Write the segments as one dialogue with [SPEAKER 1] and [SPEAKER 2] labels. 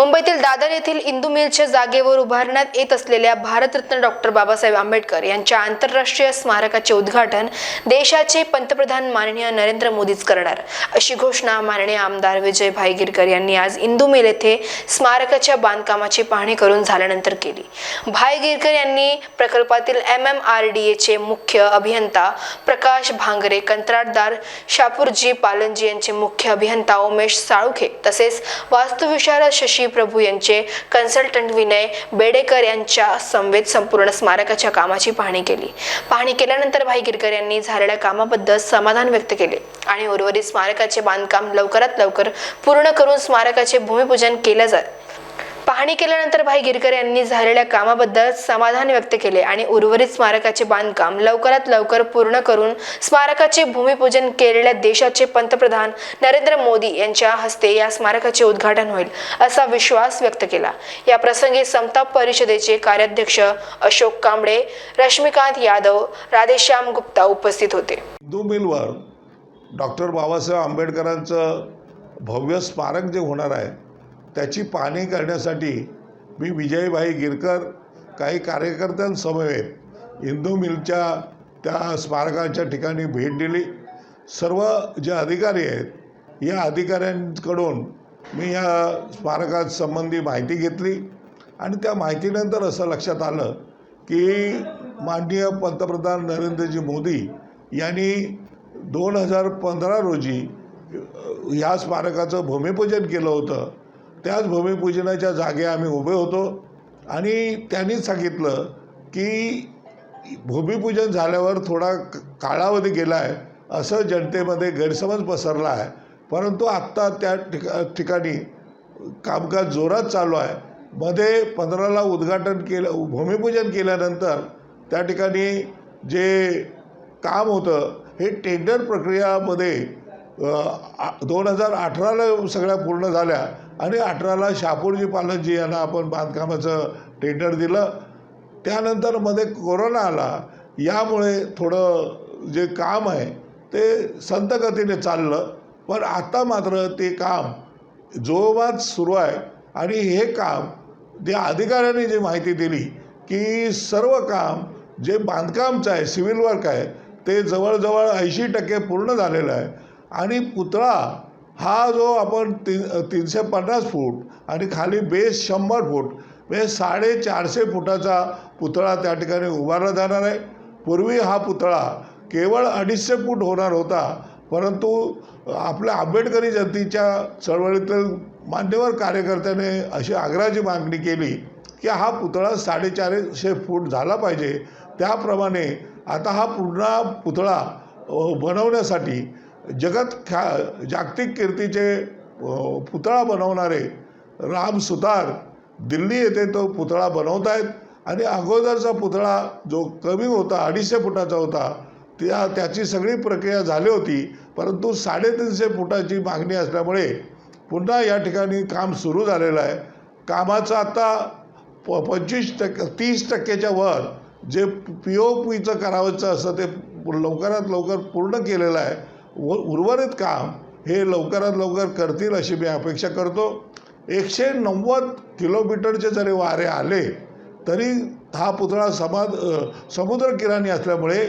[SPEAKER 1] मुंबईतील दादर येथील इंदू मिलच्या जागेवर उभारण्यात येत असलेल्या भारतरत्न डॉक्टर बाबासाहेब आंबेडकर यांच्या आंतरराष्ट्रीय स्मारकाचे उद्घाटन देशाचे पंतप्रधान माननीय नरेंद्र मोदीच करणार. अशी घोषणा माननीय आमदार विजय भाईगिरकर यांनी आज इंदू मिल येथे स्मारकाच्या बांधकामाची पाहणी करून झाल्यानंतर केली. भाईगिरकर यांनी प्रकल्पातील एम एम आर डी एचे मुख्य अभियंता प्रकाश भांगरे कंत्राटदार शापूरजी पालनजी यांचे मुख्य अभियंता उमेश साळुखे तसेच वास्तुविशारद शशी प्रभू यांचे कन्सल्टंट विनय बेडेकर यांच्या समवेत संपूर्ण स्मारकाच्या कामाची पाहणी केली. पाहणी केल्यानंतर भाई गिरकर यांनी झालेल्या कामाबद्दल समाधान व्यक्त केले आणि उर्वरित स्मारकाचे बांधकाम लवकरात लवकर पूर्ण करून स्मारकाचे भूमिपूजन केले जात. पाहणी केल्यानंतर भाई गिरकर यांनी झालेल्या कामाबद्दल समाधान व्यक्त केले आणि उर्वरित स्मारकाचे बांधकाम लवकरात लवकर पूर्ण करून स्मारकाचे भूमिपूजन केलेल्या देशाचे पंतप्रधान नरेंद्र मोदी यांच्या हस्ते या स्मारकाचे उद्घाटन होईल असा विश्वास व्यक्त केला. या प्रसंगी समताप परिषदेचे कार्याध्यक्ष अशोक कांबळे रश्मिकांत यादव राधेश्याम गुप्ता उपस्थित होते.
[SPEAKER 2] मिलवर डॉक्टर बाबासाहेब आंबेडकरांचं भव्य स्मारक जे होणार आहे त्याची पाहणी करण्यासाठी मी विजयभाई गिरकर काही कार्यकर्त्यांसमवेत हिंदू मिलच्या त्या स्मारकाच्या ठिकाणी भेट दिली. सर्व जे अधिकारी आहेत या अधिकाऱ्यांकडून मी या स्मारकात संबंधी माहिती घेतली आणि त्या माहितीनंतर असं लक्षात आलं की माननीय पंतप्रधान नरेंद्रजी मोदी यांनी दोन हजार पंधरा रोजी ह्या स्मारकाचं भूमिपूजन केलं होतं. त्याच भूमिपूजनाच्या जागे आम्ही उभे होतो. आणि त्यांनीच सांगितलं की भूमिपूजन झाल्यावर थोडा क- गेला आहे असं जनतेमध्ये गैरसमज पसरला आहे. परंतु आत्ता त्या ठिका ठिकाणी कामकाज जोरात चालू आहे. मध्ये पंधराला उद्घाटन केलं भूमिपूजन केल्यानंतर त्या ठिकाणी जे काम होतं हे टेंडर प्रक्रियामध्ये दोन हजार अठराला सगळ्या पूर्ण झाल्या आणि अठराला शापूरजी पालनजी यांना आपण बांधकामाचं टेंडर दिलं. त्यानंतरमध्ये कोरोना आला. यामुळे थोडं जे काम आहे ते संतगतीने चाललं. पण आता मात्र ते काम जोमात सुरू आहे आणि हे काम त्या अधिकाऱ्यांनी जी माहिती दिली की सर्व काम जे बांधकामचं आहे सिव्हिल वर्क आहे ते जवळजवळ ऐंशी टक्के पूर्ण झालेलं आहे. आणि पुतळा हा जो आपण तीन तीनशे पन्नास फूट आणि खाली बेस शंभर फूट म्हणजे साडेचारशे फुटाचा पुतळा त्या ठिकाणी उभारला जाणार आहे. पूर्वी हा पुतळा केवळ अडीचशे फूट होणार होता परंतु आपल्या आंबेडकरी जनतेच्या चळवळीतील मान्यवर कार्यकर्त्याने अशी आग्रहाची मागणी केली की हा पुतळा साडेचारशे फूट झाला पाहिजे. त्याप्रमाणे आता हा पूर्ण पुतळा बनवण्यासाठी जगत ख्या जागतिक कीर्तीचे पुतळा बनवणारे राम सुतार दिल्ली येथे तो पुतळा बनवत आहेत आणि अगोदरचा पुतळा जो कमी होता अडीचशे फुटाचा होता त्या त्याची सगळी प्रक्रिया झाली होती. परंतु साडेतीनशे फुटाची मागणी असल्यामुळे पुन्हा या ठिकाणी काम सुरू झालेलं आहे. कामाचं आता प पंचवीस टक्के तीस टक्क्याच्या वर जे पी ओ पीचं करावंचं असं ते लवकरात लवकर पूर्ण केलेलं आहे. व उर्वरित काम हे लवकरात लवकर करतील अशी मी अपेक्षा करतो. एकशे नव्वद किलोमीटरचे जरी वारे आले तरी हा पुतळा समाज समुद्र किराणी असल्यामुळे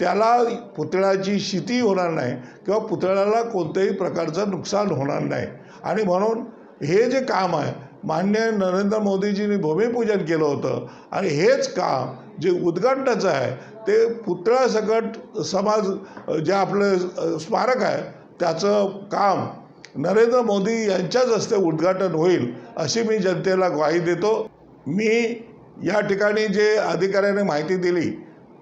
[SPEAKER 2] त्याला पुतळ्याची शिती होणार नाही किंवा पुतळ्याला कोणत्याही प्रकारचं नुकसान होणार नाही. आणि म्हणून हे जे काम आहे मान्य नरेंद्र मोदीजींनी भूमिपूजन केलं होतं आणि हेच काम जे उद्घाटनाचं आहे ते पुतळ्यासकट समाज जे आपलं स्मारक आहे त्याचं काम नरेंद्र मोदी यांच्याच हस्ते उद्घाटन होईल अशी मी जनतेला ग्वाही देतो. मी या ठिकाणी जे अधिकाऱ्याने माहिती दिली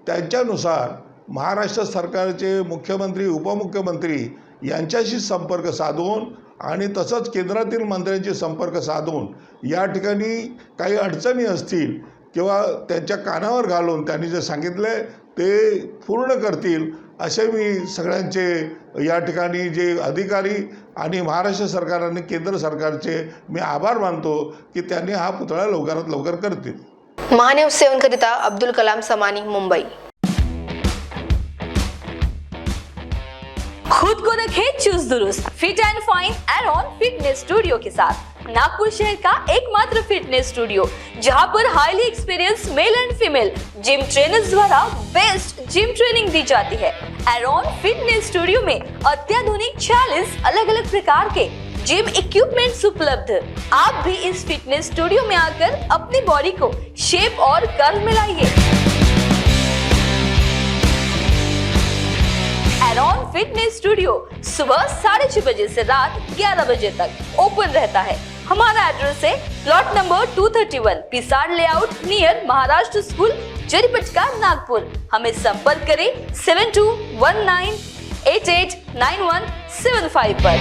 [SPEAKER 2] त्यांच्यानुसार महाराष्ट्र सरकारचे मुख्यमंत्री उपमुख्यमंत्री यांच्याशी संपर्क साधून आणि तसंच केंद्रातील मंत्र्यांशी संपर्क साधून या ठिकाणी काही अडचणी असतील किंवा त्यांच्या कानावर घालून त्यांनी जे सांगितले ते पूर्ण करतील असे मी सगळ्यांचे या ठिकाणी जे अधिकारी आणि महाराष्ट्र सरकार आणि केंद्र सरकारचे मी आभार मानतो की त्यांनी हा पुतळा लवकरात लवकर करतील.
[SPEAKER 1] महान्यूज सेवन करिता अब्दुल कलाम समानी मुंबई.
[SPEAKER 3] खुद को रखे चुस्त दुरुस्त fit and fine and on fitness studio के साथ। नागपुर शहर का एकमात्र फिटनेस स्टूडियो जहाँ पर highly experience male and female gym trainers द्वारा बेस्ट जिम ट्रेनिंग दी जाती है। एरॉन फिटनेस स्टूडियो में अत्याधुनिक 40 अलग अलग प्रकार के जिम इक्विपमेंट्स उपलब्ध। आप भी इस फिटनेस स्टूडियो में आकर अपनी बॉडी को शेप और कर्व मिलाइए एरॉन फिटनेस स्टूडियो सुबह साढ़े छह बजे से रात ग्यारह बजे तक ओपन रहता है। हमारा एड्रेस है plot number 231 Pisad layout near Maharashtra school Jaripatka Nagpur हमें संपर्क करें seven two one nine eight eight nine one seven five पर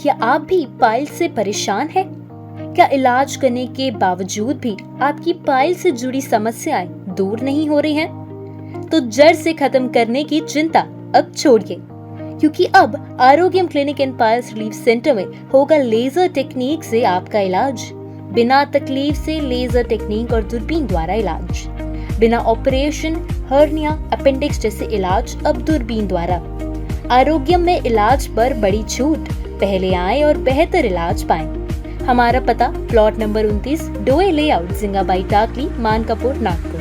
[SPEAKER 4] क्या आप भी पाइल से परेशान हैं? क्या इलाज करने के बावजूद भी आपकी पाइल से जुड़ी समस्याएँ दूर नहीं हो रही हैं? तो जड़ से खत्म करने की चिंता अब छोड़िए क्योंकि अब Arogyam clinic and piles relief centre में होगा लेजर टेक्निक से आपका इलाज। बिना तकलीफ़ से लेजर टेक्निक और दूरबीन द्वारा इलाज। बिना ऑपरेशन, हर्निया, अपेंडिक्स जैसे इलाज अब दूरबीन द्वारा। आरोग्यम में इलाज पर बड़ी छूट। पहले आए और बेहतर इलाज पाएँ। हमारा पता, प्लॉट नंबर 29 डोए लेआउट, जिंगाबाई, टाकली, मानकापुर, नागपुर।